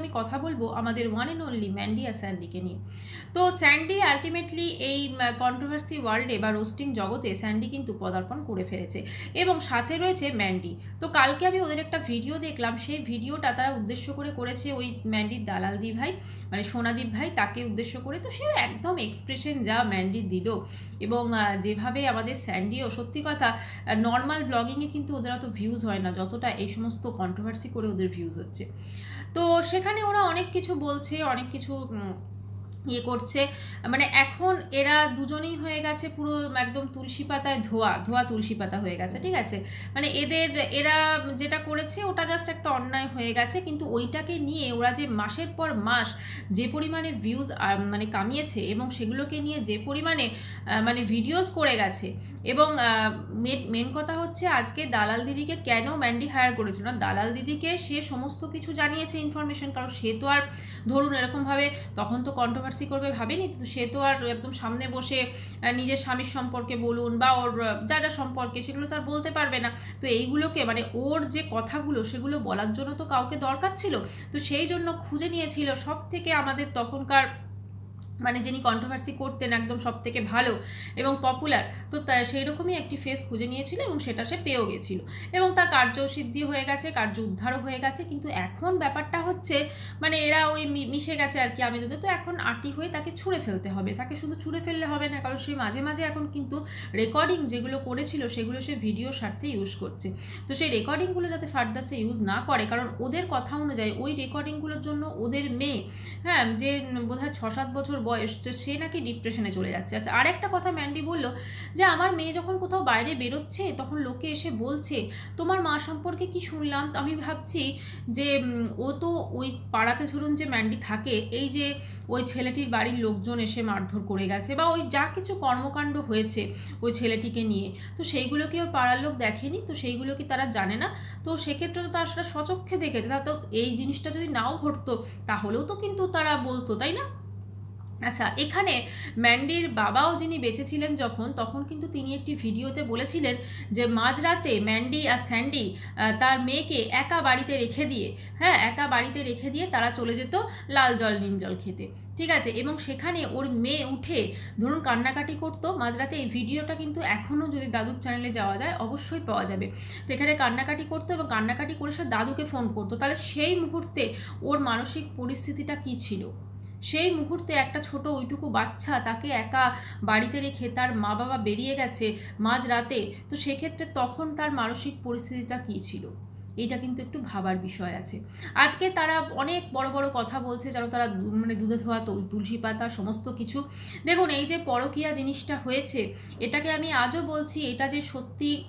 আমি কথা বলব আমাদের ওয়ান অ্যান্ড অনলি ম্যান্ডি আর স্যান্ডিকে নিয়ে। তো স্যান্ডি আলটিমেটলি এই কন্ট্রোভার্সি ওয়ার্ল্ডে বা রোস্টিং জগতে স্যান্ডি কিন্তু পদার্পণ করে ফেলেছে। এবং সাথে রয়েছে ম্যান্ডি তো কালকে আমি ওদের একটা ভিডিও দেখলাম, সেই ভিডিওটা তারা উদ্দেশ্য করে করেছে ওই ম্যান্ডির দালালদি ভাই মানে সোনাদীপ ভাই, তাকে উদ্দেশ্য করে। তো সে একদম এক্সপ্রেশন যা ম্যান্ডি দিল। এবং যেভাবে আমাদের স্যান্ডিও সত্যি কথা নর্মাল ব্লগিংয়ে কিন্তু ওদের অত ভিউজ হয় না, যতটা এই সমস্ত কন্ট্রোভার্সি করে ওদের ভিউজ হচ্ছে। তো সেখানে ওরা অনেক কিছু বলছে অনেক কিছু ইয়ে করছে। মানে এখন এরা দুজনেই হয়ে গেছে পুরো একদম তুলসী পাতায় ধোয়া ধোয়া তুলসী পাতা হয়ে গেছে, ঠিক আছে? মানে এদের, এরা যেটা করেছে ওটা জাস্ট একটা অন্যায় হয়ে গেছে, কিন্তু ওইটাকে নিয়ে ওরা যে মাসের পর মাস যে পরিমাণে ভিউজ মানে কামিয়েছে এবং সেগুলোকে নিয়ে যে পরিমাণে মানে ভিডিওস করে গেছে এবং মেন কথা হচ্ছে আজকে দালাল দিদিকে কেন ম্যান্ডি হায়ার করেছিল না, দালাল দিদিকে সে সমস্ত কিছু জানিয়েছে ইনফরমেশন কারণ সে তো আর ধরুন এরকমভাবে তখন তো কন্ট্রোভার্সি করবে ভাবেনি? তো সে তো আর একদম সামনে বসে নিজের স্বামীর সম্পর্কে বলুন বা ওর যা যা সম্পর্কে, সেগুলো তার বলতে পারবে না। তো এইগুলোকে মানে ওর যে কথাগুলো, সেগুলো বলার জন্য তো কাউকে দরকার ছিল। তো সেই জন্য খুঁজে নিয়েছিল। সব থেকে আমাদের তখনকার মানে যিনি কন্ট্রোভার্সি করতেন একদম সব থেকে ভালো এবং পপুলার তো সেই রকমই একটি ফেস খুঁজে নিয়েছিল এবং সেটা সে পেয়েও গেছিল। এবং তার কার্যসিদ্ধি হয়ে গেছে, কার্য উদ্ধারও হয়ে গেছে, কিন্তু এখন ব্যাপারটা হচ্ছে মানে এরা ওই মিশে গেছে আর কি আমি তো এখন আটি হয়ে তাকে ছুঁড়ে ফেলতে হবে। তাকে শুধু ছুঁড়ে ফেললে হবে না, কারণ সে মাঝে মাঝে এখন কিন্তু রেকর্ডিং যেগুলো করেছিল, সেগুলো সে ভিডিও স্বার্থে ইউজ করছে। তো সেই রেকর্ডিংগুলো যাতে ফার্দার সে ইউজ না করে, কারণ ওদের কথা অনুযায়ী ওই রেকর্ডিংগুলোর জন্য ওদের মেয়ে হ্যাঁ যে বোধহয় ছ সাত বছর বয়স যে সে নাকি ডিপ্রেশনে চলে যাচ্ছে। আচ্ছা আরেকটা কথা ম্যান্ডি বলল যে, আমার মেয়ে যখন কোথাও বাইরে বেরোচ্ছে, তখন লোকে এসে বলছে, তোমার মা সম্পর্কে কি শুনলাম? আমি ভাবছি যে ও তো ওই পাড়াতে ধরুন যে ম্যান্ডি থাকে, এই যে ওই ছেলেটির বাড়ির লোকজন এসে মারধর করে গেছে বা ওই যা কিছু কর্মকাণ্ড হয়েছে ওই ছেলেটিকে নিয়ে। তো সেইগুলো কি ওই পাড়ার লোক দেখেনি? তো সেইগুলো কি তারা জানে না? তো সেক্ষেত্রে তো তারা সেটা সচক্ষে দেখেছে। তা তো এই জিনিসটা যদি নাও ঘটতো, তাহলেও তো কিন্তু তারা বলতো, তাই না? আচ্ছা এখানে ম্যান্ডির বাবাও যিনি বেঁচেছিলেন যখন, তখন কিন্তু তিনি একটি ভিডিওতে বলেছিলেন যে মাঝরাতে ম্যান্ডি আর স্যান্ডি তার মেয়েকে একা বাড়িতে রেখে দিয়ে হ্যাঁ একা বাড়িতে রেখে দিয়ে তারা চলে যেত লাল জল, নীল জল খেতে। ঠিক আছে? এবং সেখানে ওর মেয়ে উঠে ধরুন কান্নাকাটি করতো, মাঝরাতে এই ভিডিওটা কিন্তু এখনও যদি দাদুর চ্যানেলে যাওয়া যায়, অবশ্যই পাওয়া যাবে। তো এখানে কান্নাকাটি করতো এবং কান্নাকাটি করে সে দাদুকে ফোন করতো। তাহলে সেই মুহূর্তে ওর মানসিক পরিস্থিতিটা কী ছিল? সেই মুহূর্তে একটা ছোট ওইটুকু বাচ্চা তাকে একা বাড়িতে রেখে তার মা বাবা বেরিয়ে গেছে মাঝ রাতে তো সেক্ষেত্রে তখন তার মানসিক পরিস্থিতিটা কী ছিল? এটা কিন্তু একটু ভাবার বিষয় আছে। আজকে তারা অনেক বড় বড় কথা বলছে যেন তারা মানে দুধে ধোয়া, তুল- তুলসী পাতা, সমস্ত কিছু। দেখুন, এই যে পরকীয়া জিনিসটা হয়েছে, এটাকে আমি আজও বলছি, এটা যে সত্যি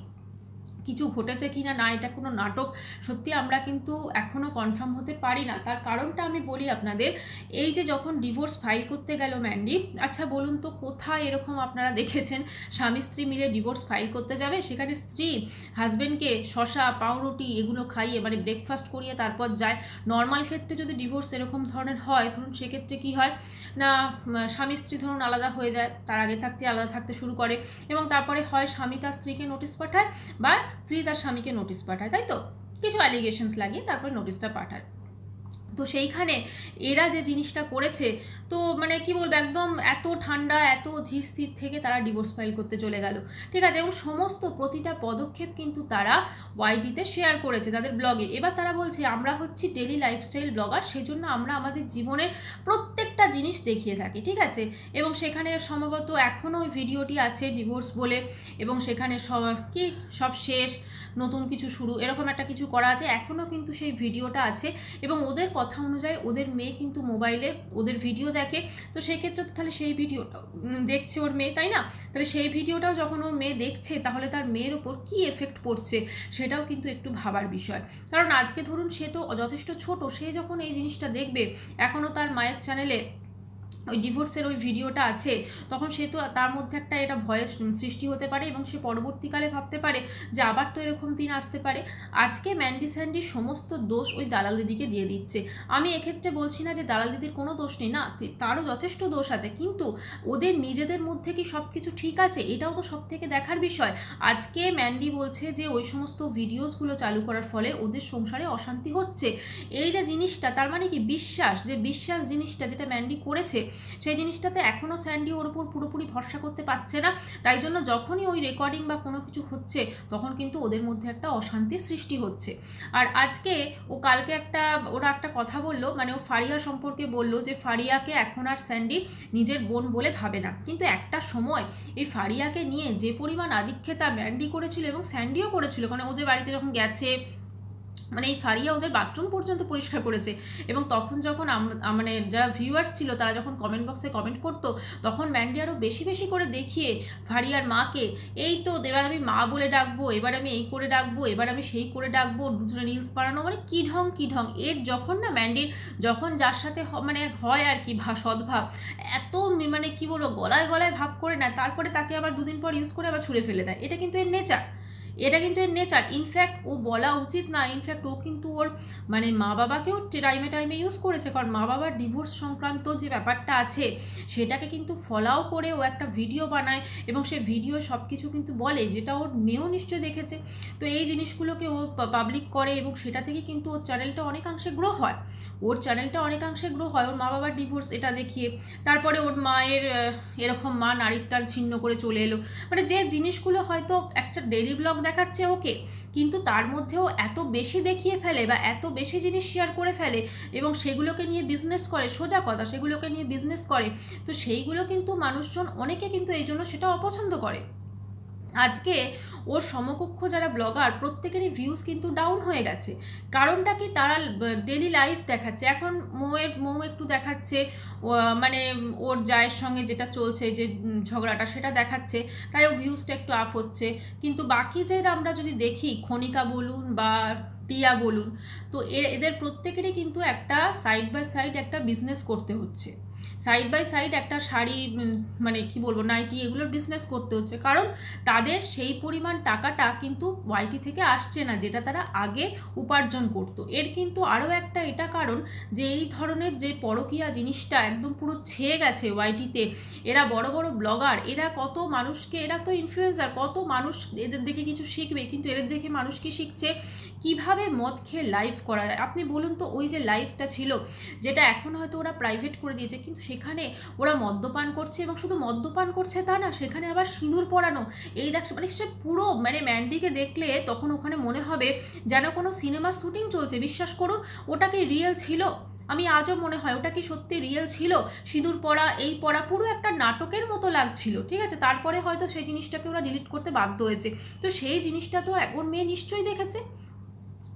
কিছু ঘটেছে কি না না এটা কোনো নাটক, সত্যি আমরা কিন্তু এখনও কনফার্ম হতে পারি না। তার কারণটা আমি বলি আপনাদের, এই যে যখন ডিভোর্স ফাইল করতে গেল ম্যান্ডি আচ্ছা বলুন তো কোথায় এরকম আপনারা দেখেছেন, স্বামী স্ত্রী মিলে ডিভোর্স ফাইল করতে যাবে? সেখানে স্ত্রী হাজব্যান্ডকে শশা পাউরুটি এগুলো খাইয়ে মানে ব্রেকফাস্ট করিয়ে তারপর যায়। নর্মাল ক্ষেত্রে যদি ডিভোর্স এরকম ধরনের হয়, ধরুন সেক্ষেত্রে কি হয়? না স্বামী স্ত্রী ধরুন আলাদা হয়ে যায়, তার আগে থাকতে আলাদা থাকতে শুরু করে এবং তারপরে হয় স্বামী তার স্ত্রীকে নোটিশ পাঠায় বা স্ত্রী তার স্বামীকে নোটিশ পাঠায় তাই তো? কিছু অ্যালিগেশনস লাগিয়ে তারপরে নোটিশটা পাঠায়। তো সেইখানে এরা যে জিনিসটা করেছে, তো মানে কি বলব, একদম এত ঠান্ডা, এত ধীর থেকে তারা ডিভোর্স ফাইল করতে চলে গেল। ঠিক আছে? এবং সমস্ত প্রতিটা পদক্ষেপ কিন্তু তারা ওয়াইডিতে শেয়ার করেছে তাদের ব্লগে এবার তারা বলছে, আমরা হচ্ছি ডেলি লাইফস্টাইল ব্লগার সেজন্য আমরা আমাদের জীবনের প্রত্যেকটা জিনিস দেখিয়ে থাকি। ঠিক আছে? এবং সেখানে সম্ভবত এখনও ভিডিওটি আছে ডিভোর্স বলে, এবং সেখানে সব কি, সব শেষ। নতুন কিছু শুরু, এরকম একটা কিছু করা আছে এখনও কিন্তু সেই ভিডিওটা আছে এবং ওদের কথা অনুযায়ী ওদের মেয়ে কিন্তু মোবাইলে ওদের ভিডিও দেখে, তো সেক্ষেত্রে তো তাহলে সেই ভিডিও দেখছে ওর মেয়ে, তাই না? তাহলে সেই ভিডিওটাও যখন ওর মেয়ে দেখছে, তাহলে তার মেয়ের ওপর কী এফেক্ট পড়ছে সেটাও কিন্তু একটু ভাবার বিষয়। কারণ আজকে ধরুন সে তো যথেষ্ট ছোট, সে যখন এই জিনিসটা দেখবে এখনও তার মায়ের চ্যানেলে ওই ডিভোর্সের ওই ভিডিওটা আছে, তখন সে তো তার মধ্যে একটা এটা ভয়ের সৃষ্টি হতে পারে এবং সে পরবর্তীকালে ভাবতে পারে যে আবার তো এরকম দিন আসতে পারে। আজকে ম্যান্ডি স্যান্ডির সমস্ত দোষ ওই দালাল দিদিকে দিয়ে দিচ্ছে। আমি এক্ষেত্রে বলছি না যে দালাল দিদির কোনো দোষ নেই, না তারও যথেষ্ট দোষ আছে, কিন্তু ওদের নিজেদের মধ্যে কি সব কিছু ঠিক আছে, এটাও তো সব থেকে দেখার বিষয়। আজকে ম্যান্ডি বলছে যে ওই সমস্ত ভিডিওসগুলো চালু করার ফলে ওদের সংসারে অশান্তি হচ্ছে। এই যে জিনিসটা, তার মানে কি বিশ্বাস? যে বিশ্বাস জিনিসটা যেটা ম্যান্ডি করেছে সেই জিনিসটাতে এখনও স্যান্ডি ওর উপর পুরোপুরি ভরসা করতে পারছে না। তাই জন্য যখনই ওই রেকর্ডিং বা কোনো কিছু হচ্ছে, তখন কিন্তু ওদের মধ্যে একটা অশান্তির সৃষ্টি হচ্ছে। আর আজকে ও কালকে একটা, ওরা একটা কথা বলল মানে ও ফারিয়া সম্পর্কে বলল যে ফারিয়াকে এখন আর স্যান্ডি নিজের বোন বলে ভাবে না। কিন্তু একটা সময় এই ফারিয়াকে নিয়ে যে পরিমাণ আদিক্ষেতা ম্যান্ডি করেছিল এবং স্যান্ডিও করেছিল মানে ওদের বাড়িতে যখন গেছে মানে এই ফারিয়া ওদের বাথরুম পর্যন্ত পরিষ্কার করেছে। এবং তখন যখন মানে যারা ভিউয়ার্স ছিল, তারা যখন কমেন্ট বক্সে কমেন্ট করতো, তখন ম্যান্ডি আরও বেশি বেশি করে দেখিয়ে ফারিয়ার মাকে, এই তো, এবার আমি মা বলে ডাকবো, এবার আমি এই করে ডাকবো, এবার আমি সেই করে ডাকবো, দুজনে রিলস বানানো। মানে কী ঢং কী ঢং। এর যখন না ম্যান্ডির যখন যার সাথে মানে হয় আর কি ভা, সদ্ভাব, এত মানে কি বলব, গলায় গলায় ভাব করে নেয়, তারপরে তাকে আবার দুদিন পর ইউজ করে আবার ছুঁড়ে ফেলে দেয়। এটা কিন্তু এর নেচার এটা কিন্তু এর নেচার ইনফ্যাক্ট ও বলা উচিত না ইনফ্যাক্ট ও কিন্তু ওর মানে মা বাবাকেও টাইমে টাইমে ইউজ করেছে, কারণ মা বাবার ডিভোর্স সংক্রান্ত যে ব্যাপারটা আছে, সেটাকে কিন্তু ফলাও করে ও একটা ভিডিও বানায় এবং সে ভিডিও সব কিছু কিন্তু বলে, যেটা ওর মেয়েও নিশ্চয়ই দেখেছে। তো এই জিনিসগুলোকে ও পাবলিক করে এবং সেটা থেকে কিন্তু ওর চ্যানেলটা অনেকাংশে গ্রো হয়। ওর চ্যানেলটা অনেকাংশে গ্রো হয়, ওর মা বাবার ডিভোর্স এটা দেখিয়ে। তারপরে ওর মায়ের এরকম মা নারীর টান ছিন্ন করে চলে এলো। মানে যে জিনিসগুলো হয়তো একটা ডেলি ব্লগ দেখাচ্ছে ওকে, কিন্তু তার মধ্যেও এত বেশি দেখিয়ে ফেলে বা এত বেশি জিনিস শেয়ার করে ফেলে এবং সেগুলোকে নিয়ে বিজনেস করে, সোজা কথা, সেগুলোকে নিয়ে বিজনেস করে, তো সেইগুলো কিন্তু মানুষজন অনেকে কিন্তু এই জন্য সেটা অপছন্দ করে। আজকে ওর সমকক্ষ যারা ব্লগার, প্রত্যেকেরই ভিউজ কিন্তু ডাউন হয়ে গেছে। কারণটা কি? তারা ডেলি লাইফ দেখাচ্ছে। এখন মৌয়ের মৌ একটু দেখাচ্ছে মানে ওর জায়ের সঙ্গে যেটা চলছে, যে ঝগড়াটা সেটা দেখাচ্ছে, তাই ও ভিউজটা একটু আপ হচ্ছে। কিন্তু বাকিদের আমরা যদি দেখি, খনিকা বলুন বা টিয়া বলুন, তো এদের প্রত্যেকেরই কিন্তু একটা সাইড বাই সাইড একটা বিজনেস করতে হচ্ছে। সাইড বাই সাইড একটা শাড়ি মানে কি বলব নাইটি এগুলোর বিজনেস করতে হচ্ছে। কারণ তাদের সেই পরিমাণ টাকাটা কিন্তু ওয়াইটি থেকে আসছে না, যেটা তারা আগে উপার্জন করত। এর কিন্তু আরও একটা এটা কারণ যে এই ধরনের যে পরকীয়া জিনিসটা একদম পুরো ছেয়ে গেছে ওয়াইটিতে এরা বড় বড় ব্লগার এরা কত মানুষকে, এরা তো ইনফ্লুয়েন্সার কত মানুষ এদের দেখে কিছু শিখবে, কিন্তু এদের দেখে মানুষ কি শিখছে? কীভাবে মদ খেয়ে লাইভ করা যায় আপনি বলুন তো, ওই যে লাইভটা ছিল, যেটা এখন হয়তো ওরা প্রাইভেট করে দিয়েছে, কিন্তু সেখানে ওরা মদ্যপান করছে এবং শুধু মদ্যপান করছে তা না, সেখানে আবার সিঁদুর পরানো। এই দেখ মানে সে পুরো মানে ম্যান্ডিকে দেখলে তখন ওখানে মনে হবে যেন কোনো সিনেমার শ্যুটিং চলছে। বিশ্বাস করুন, ওটা কি রিয়েল ছিল? আমি আজও মনে হয় ওটা কি সত্যি রিয়েল ছিল? সিঁদুর পড়া এই পড়া পুরো একটা নাটকের মতো লাগছিল, ঠিক আছে? তারপরে হয়তো সেই জিনিসটাকে ওরা ডিলিট করতে বাধ্য হয়েছে। তো সেই জিনিসটা তো ওর মেয়ে নিশ্চয়ই দেখেছে।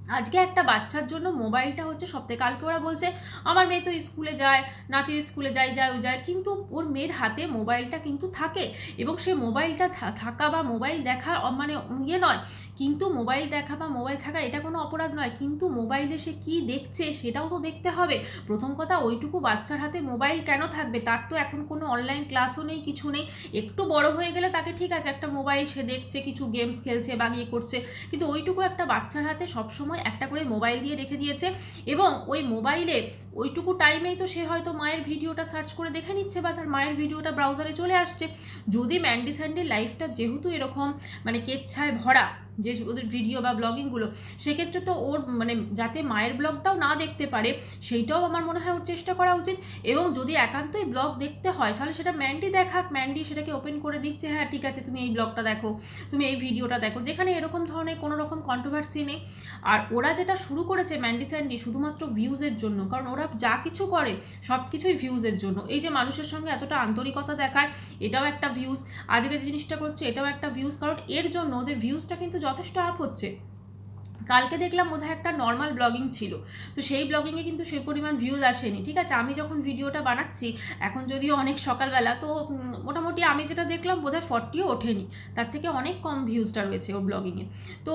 আজকে একটা বাচ্চার জন্য মোবাইলটা হচ্ছে সপ্তাহে কালকে ওরা বলছে, আমার মেয়ে তো স্কুলে যায়, নাচের স্কুলে যায় যায় ও যায়। কিন্তু ওর মেয়ের হাতে মোবাইলটা কিন্তু থাকে এবং সে মোবাইলটা থাকা বা মোবাইল দেখা মানে ইয়ে নয়। কিন্তু মোবাইল দেখা বা মোবাইল থাকা এটা কোনো অপরাধ নয়। কিন্তু মোবাইলে সে কী দেখছে সেটাও তো দেখতে হবে। প্রথম কথা, ওইটুকু বাচ্চার হাতে মোবাইল কেন থাকবে? তার তো এখন কোনো অনলাইন ক্লাসও নেই, কিছু নেই। একটু বড় হয়ে গেলে তাকে ঠিক আছে, একটা মোবাইল সে দেখছে, কিছু গেমস খেলছে বা ইয়ে করছে। কিন্তু ওইটুকু একটা বাচ্চার হাতে সবসময় একটা করে মোবাইল দিয়ে রেখে দিয়েছে এবং ওই মোবাইলে ওইটুকু টাইমেই তো সে হয়তো মায়ের ভিডিওটা সার্চ করে দেখে নিচ্ছে বা তার মায়ের ভিডিওটা ব্রাউজারে চলে আসছে। যদি ম্যান্ডি স্যান্ডির লাইফটা যেহেতু এরকম মানে কেচ্ছায় ভরা যে ওদের ভিডিও বা ব্লগিংগুলো সেক্ষেত্রে তো ওর মানে যাতে মায়ের ব্লগটাও না দেখতে পারে, সেইটাও আমার মনে হয় ওর চেষ্টা করা উচিত। এবং যদি একান্তই ব্লগ দেখতে হয়, তাহলে সেটা ম্যান্ডি দেখাক। ম্যান্ডি সেটাকে ওপেন করে দিচ্ছে হ্যাঁ ঠিক আছে, তুমি এই ব্লগটা দেখো, তুমি এই ভিডিওটা দেখো। যেখানে এরকম ধরনের কোনো রকম কন্ট্রোভার্সি নেই। আর ওরা যেটা শুরু করেছে ম্যান্ডি স্যান্ডি শুধুমাত্র ভিউজের জন্য, কারণ ওরা যা কিছু করে সব কিছুই ভিউজের জন্য। এই যে মানুষের সঙ্গে এতটা আন্তরিকতা দেখায়, এটাও একটা ভিউজ আজকে যে জিনিসটা করছে, এটাও একটা ভিউজ কারণ এর জন্য ওদের ভিউজটা কিন্তু যথেষ্ট আপ হচ্ছে। কালকে দেখলাম বোধহয় একটা নর্মাল ব্লগিং ছিল। তো সেই ব্লগিংয়ে কিন্তু সেই পরিমাণ ভিউজ আসেনি, ঠিক আছে? আমি যখন ভিডিওটা বানাচ্ছি, এখন যদিও অনেক সকালবেলা, তো মোটামুটি আমি যেটা দেখলাম বোধহয় ফর্টিও ওঠেনি। তার থেকে অনেক কম ভিউজটা রয়েছে ওর ব্লগিংয়ে তো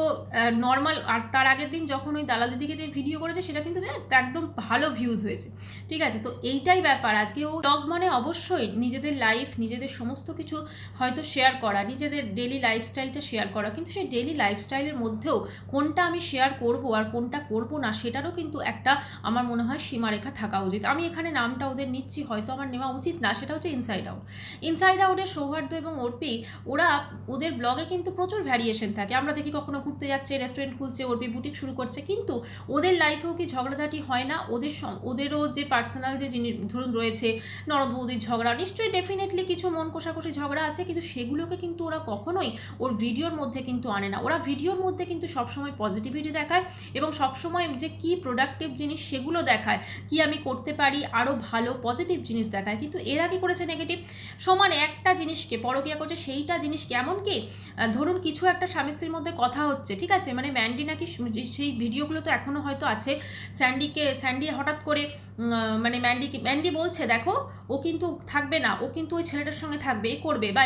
নর্মাল আর তার আগের দিন যখন ওই দালাল দিদিকে দিয়ে ভিডিও করেছে, সেটা কিন্তু একদম ভালো ভিউজ হয়েছে, ঠিক আছে? তো এইটাই ব্যাপার, আজকে ও ব্লগ মানে অবশ্যই নিজেদের লাইফ নিজেদের সমস্ত কিছু হয়তো শেয়ার করা, নিজেদের ডেলি লাইফস্টাইলটা শেয়ার করা, কিন্তু সেই ডেলি লাইফস্টাইলের মধ্যেও কোনটা আমি শেয়ার করব আর কোনটা করব না, সেটারও কিন্তু একটা আমার মনে হয় সীমারেখা থাকা উচিত। আমি এখানে নামটা ওদের নিচ্ছি, হয়তো আমার নেওয়া উচিত না, সেটা হচ্ছে ইনসাইড আউট ইনসাইড আউটের সৌহার্দ্য এবং অর্পি ওরা ওদের ব্লগে কিন্তু প্রচুর ভ্যারিয়েশন থাকে। আমরা দেখি কখনো ঘুরতে যাচ্ছে রেস্টুরেন্ট খুলছে অর্পি বুটিক শুরু করছে, কিন্তু ওদের লাইফেও কি ঝগড়াঝাটি হয় না? ওদের ওদেরও যে পার্সোনাল যে জিনিস, ধরুন রয়েছে ননদ বৌদির ঝগড়া, নিশ্চয়ই ডেফিনেটলি কিছু মন কষাকষি ঝগড়া আছে, কিন্তু সেগুলোকে কিন্তু ওরা কখনোই ওর ভিডিওর মধ্যে কিন্তু আনে না। ওরা ভিডিওর মধ্যে কিন্তু সবসময় পজিটিভিটি দেখায় এবং সবসময় যে কি প্রোডাক্টিভ জিনিস সেগুলো দেখায়, কি আমি করতে পারি আরও ভালো পজিটিভ জিনিস দেখায়। কিন্তু এরা কি করেছে নেগেটিভ সমানে একটা জিনিসকে, পরকিয়া করছে সেইটা জিনিস কেমন কি ধরুন কিছু একটা স্বামী স্ত্রীর মধ্যে কথা হচ্ছে, ঠিক আছে? মানে ম্যান্ডি নাকি সেই ভিডিওগুলো তো এখনও হয়তো আছে। স্যান্ডিকে স্যান্ডি হঠাৎ করে মানে ম্যান্ডিকে ম্যান্ডি বলছে, দেখো ও কিন্তু থাকবে না, ও কিন্তু ওই ছেলেটার সঙ্গে থাকবে, এ করবে বা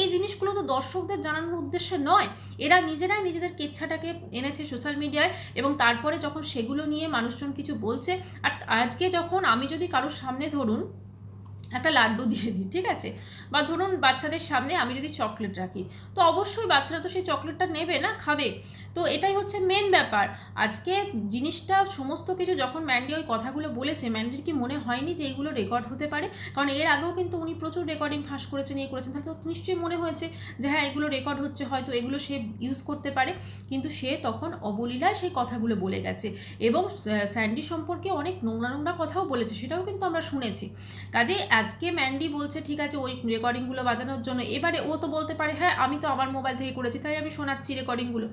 এই জিনিসগুলো তো দর্শকদের জানানোর উদ্দেশ্যে নয়। এরা নিজেরাই নিজেদের কেচ্ছাটাকে এনেছে সোশ্যাল মিডিয়ায় এবং তারপরে যখন সেগুলো নিয়ে মানুষজন কিছু বলছে, আর আজকে যখন আমি যদি কারোর সামনে ধরুন একটা লাড্ডু দিয়ে দিই, ঠিক আছে? বা ধরুন বাচ্চাদের সামনে আমি যদি চকলেট রাখি, তো অবশ্যই বাচ্চারা তো সেই চকলেটটা নেবে না, খাবে। তো এটাই হচ্ছে মেন ব্যাপার। আজকে জিনিসটা, সমস্ত কিছু যখন ম্যান্ডি ওই কথাগুলো বলেছে ম্যান্ডির কি মনে হয়নি যে এইগুলো রেকর্ড হতে পারে? কারণ এর আগেও কিন্তু উনি প্রচুর রেকর্ডিং ফাঁস করেছেন ইয়ে করেছেন। তাহলে তো নিশ্চয়ই মনে হয়েছে যে হ্যাঁ এগুলো রেকর্ড হচ্ছে, হয়তো এগুলো সে ইউজ করতে পারে। কিন্তু সে তখন অবলীলায় সেই কথাগুলো বলে গেছে। এবং স্যান্ডি সম্পর্কে অনেক নোংরা নোংরা কথাও বলেছে, সেটাও কিন্তু আমরা শুনেছি। কাজে আজকে ম্যান্ডি বলছে, ঠিক আছে, ওই রেকর্ডিংগুলো বাজানোর জন্য। এবারে ও তো বলতে পারে হ্যাঁ আমি তো আমার মোবাইল থেকে করেছি, তাই আমি শোনাচ্ছি রেকর্ডিংগুলো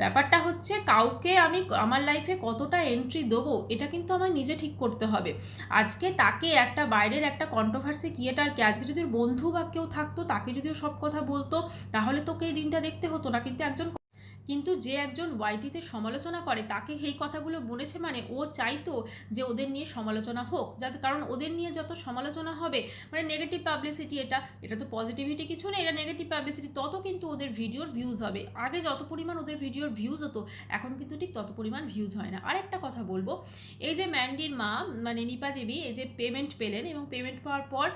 ব্যাপারটা হচ্ছে, কাউকে আমি আমার লাইফে কতটা এন্ট্রি দেবো, এটা কিন্তু আমার নিজে ঠিক করতে হবে। আজকে তাকে একটা বাইরের একটা কন্ট্রোভার্সি ক্রিয়েটারকে আজকে যদি বন্ধু বা কেউ থাকতো, তাকে যদি ও সব কথা বলতো, তাহলে তোকে এই দিনটা দেখতে হতো না, কিন্তু একজন কিন্তু যে একজন ওয়াইটিতে সমালোচনা করে, তাকে এই কথাগুলো বলেছে মানে ও চাইতো যে ওদের নিয়ে সমালোচনা হোক। যাতে কারণ ওদের নিয়ে যত সমালোচনা হবে মানে নেগেটিভ পাবলিসিটি এটা এটা তো পজিটিভিটি কিছু নেই, এটা নেগেটিভ পাবলিসিটি তত কিন্তু ওদের ভিডিওর ভিউজ হবে। আগে যত পরিমাণ ওদের ভিডিওর ভিউজ হতো, এখন কিন্তু ঠিক তত পরিমাণ ভিউজ হয় না। আরেকটা কথা বলব, এই যে ম্যান্ডির মা মানে নিপা দেবী, এই যে পেমেন্ট পেলেন এবং পেমেন্ট পাওয়ার পর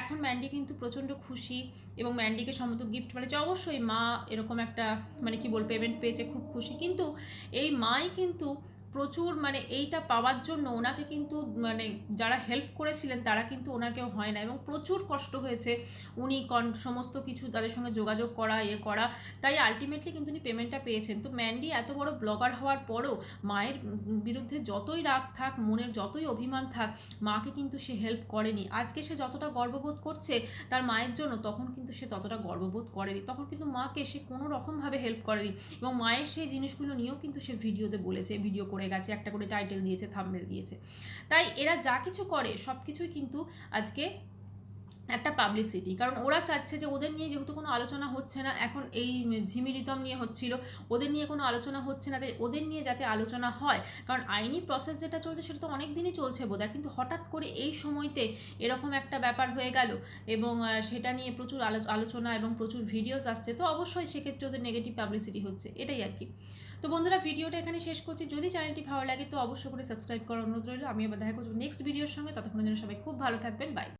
এখন ম্যান্ডি কিন্তু প্রচণ্ড খুশি এবং ম্যান্ডিকে সমস্ত গিফট পাঠিয়েছে অবশ্যই মা এরকম একটা মানে কি বল পেমেন্ট পেয়েছে খুব খুশি। কিন্তু এই মাই কিন্তু প্রচুর মানে এইটা পাওয়ার জন্য ওনাকে কিন্তু মানে যারা হেল্প করেছিলেন তারা কিন্তু ওনাকেও হয় না এবং প্রচুর কষ্ট হয়েছে উনি কন, সমস্ত কিছু তাদের সঙ্গে যোগাযোগ করা ইয়ে করা। তাই আলটিমেটলি কিন্তু উনি পেমেন্টটা পেয়েছেন। তো ম্যান্ডি এত বড় ব্লগার হওয়ার পরও মায়ের বিরুদ্ধে যতই রাগ থাক, মনের যতই অভিমান থাক, মাকে কিন্তু সে হেল্প করেনি। আজকে সে যতটা গর্ববোধ করছে তার মায়ের জন্য, তখন কিন্তু সে ততটা গর্ববোধ করেনি। তখন কিন্তু মাকে সে কোনো রকমভাবে হেল্প করেনি এবং মায়ের সেই জিনিসগুলো নিয়েও কিন্তু সে ভিডিওতে বলেছে ভিডিও করে গেছে, একটা করে টাইটেল দিয়েছে থাম্বেল দিয়েছে। তাই এরা যা কিছু করে, সব কিছুই কিন্তু আজকে একটা পাবলিসিটি কারণ ওরা চাচ্ছে যে ওদের নিয়ে যেহেতু কোনো আলোচনা হচ্ছে না, এখন এই ঝিমি রিতম নিয়ে হচ্ছিল, ওদের নিয়ে কোনো আলোচনা হচ্ছে না, তাই ওদের নিয়ে যাতে আলোচনা হয়, কারণ আইনি প্রসেস যেটা চলছে সেটা তো অনেক দিনই চলছে বোধহয়, কিন্তু হঠাৎ করে এই সময়তে এরকম একটা ব্যাপার হয়ে গেল এবং সেটা নিয়ে প্রচুর আলোচনা এবং প্রচুর ভিডিওস আসছে, তো অবশ্যই সেক্ষেত্রে ওদের নেগেটিভ পাবলিসিটি হচ্ছে, এটাই আর কি। তো বন্ধুরা, ভিডিওটা এখানে শেষ করছি। যদি চ্যানেলটি ভালো লাগে তো অবশ্যই করে সাবস্ক্রাইব করার অনুরোধ রইল। আমি আবার দেখা করছি নেক্সট ভিডিওর সঙ্গে। ততক্ষণের জন্য সবাই খুব ভালো থাকবেন। বাই